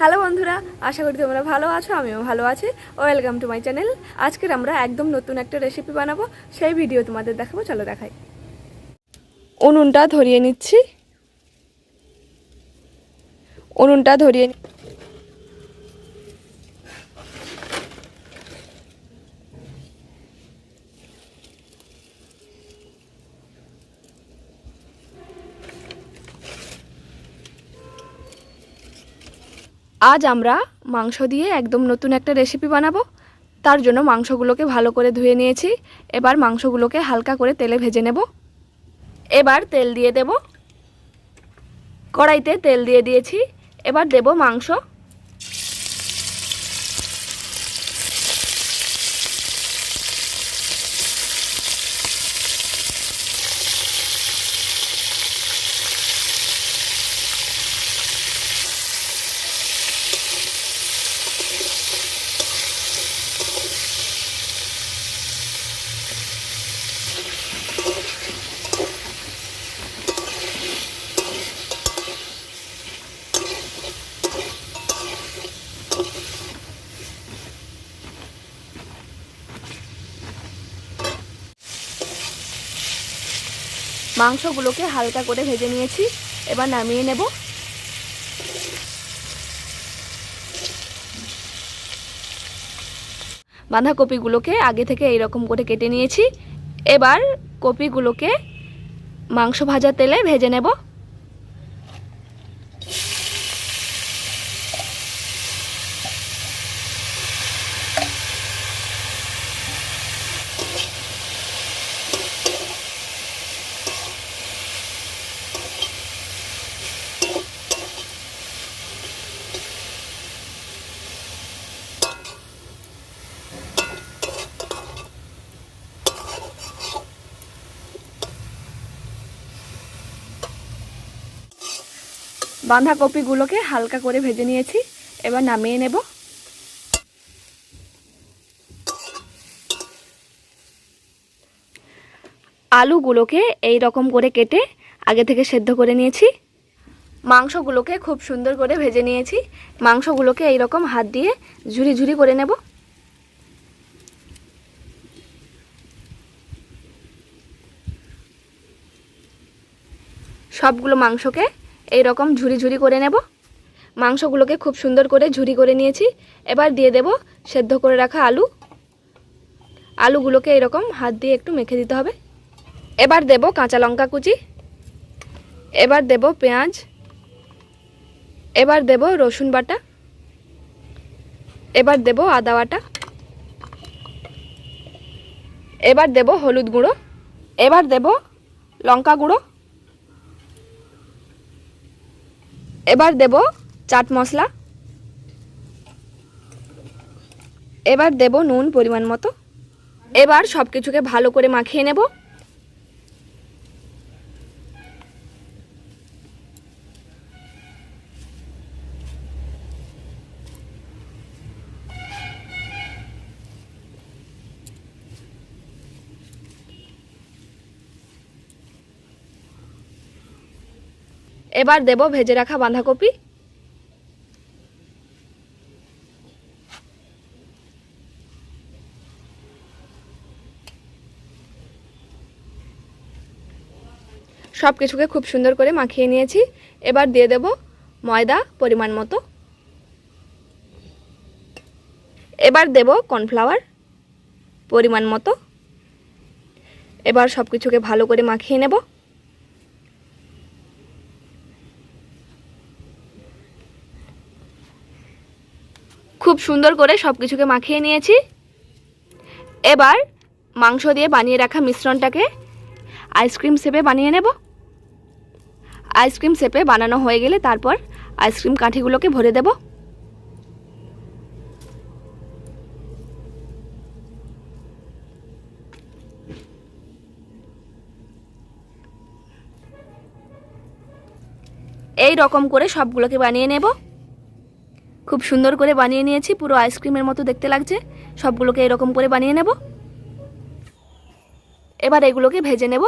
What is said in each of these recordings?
Hello বন্ধুরা, আশা করি তোমরা ভালো আছো, আমিও ভালো আছি। ওয়েলকাম টু মাই চ্যানেল আজকের আমরা একদম নতুন একটা রেসিপি বানাবো, সেই ভিডিও তোমাদের দেখাবো, চলো দেখাই। উনুনটা ধরিয়ে নিচ্ছি। উনুনটা ধরিয়ে আজ আমরা মাংস দিয়ে একদম নতুন একটা রেসিপি বানাবো। তার জন্য মাংসগুলোকে ভালো করে ধুয়ে নিয়েছি। এবার মাংসগুলোকে হালকা করে তেলে ভেজে নেব। এবার তেল দিয়ে দেব। কড়াইতে তেল দিয়ে দিয়েছি। এবার দেব মাংস। মাংসগুলোকে হালকা করে ভেজে নিয়েছি। এবার নামিয়ে নেব। বাঁধাকপিগুলোকে আগে থেকে এইরকম করে কেটে নিয়েছি। এবার কপিগুলোকে মাংস ভাজা তেলে ভেজে নেব। বাঁধাকপিগুলোকে হালকা করে ভেজে নিয়েছি। এবার নামিয়ে নেব। আলুগুলোকে এই রকম করে কেটে আগে থেকে সেদ্ধ করে নিয়েছি। মাংসগুলোকে খুব সুন্দর করে ভেজে নিয়েছি। মাংসগুলোকে এই রকম হাত দিয়ে ঝুরি ঝুরি করে নেব। সবগুলো মাংসকে এই রকম ঝুরি ঝুরি করে নেব। মাংসগুলোকে খুব সুন্দর করে ঝুরি করে নিয়েছি। এবার দিয়ে দেব সেদ্ধ করে রাখা আলু। আলুগুলোকে এরকম হাত দিয়ে একটু মেখে দিতে হবে। এবার দেব কাঁচা লঙ্কা কুচি। এবার দেব পেঁয়াজ। এবার দেব রসুন বাটা। এবার দেব আদা বাটা। এবার দেব হলুদ গুঁড়ো। এবার দেব লঙ্কা গুঁড়ো। এবার দেব চাট মশলা। এবার দেব নুন পরিমাণ মতো। এবার সব কিছুকে ভালো করে মাখিয়ে নেব। এবার দেব ভেজে রাখা বাঁধাকপি। সব কিছুকে খুব সুন্দর করে মাখিয়ে নিয়েছি। এবার দিয়ে দেব ময়দা পরিমাণ মতো। এবার দেব কর্নফ্লাওয়ার পরিমাণ মতো। এবার সব কিছুকে ভালো করে মাখিয়ে নেব। খুব সুন্দর করে সব কিছুকে মাখিয়ে নিয়েছি। এবার মাংস দিয়ে বানিয়ে রাখা মিশ্রণটাকে আইসক্রিম শেপে বানিয়ে নেব। আইসক্রিম শেপে বানানো হয়ে গেলে তারপর আইসক্রিম কাঠিগুলোকে ভরে দেব। এই রকম করে সবগুলোকে বানিয়ে নেব। খুব সুন্দর করে বানিয়ে নিয়েছি, পুরো আইসক্রিমের মতো দেখতে লাগছে। সবগুলোকে এরকম করে বানিয়ে নেব। এবার এগুলোকে ভেজে নেব।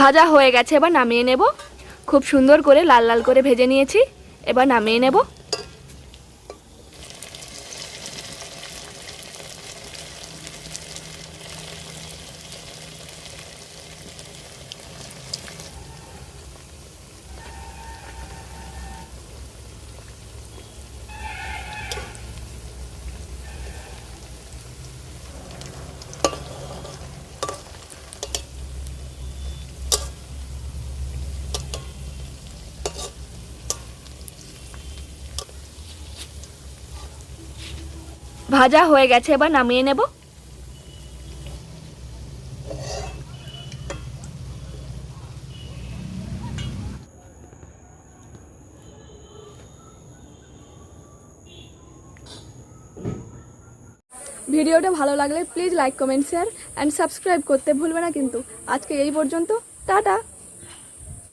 ভাজা হয়ে গেছে, এবার নামিয়ে নেব। খুব সুন্দর করে লাল লাল করে ভেজে নিয়েছি, এবার নামিয়ে নেব। ভাজা হয়ে গেছে, এবার নামিয়ে নেব। ভিডিওটা ভালো লাগলে please like, comment share and subscribe করতে ভুলবে না কিন্তু। আজকে এই পর্যন্ত, টাটা।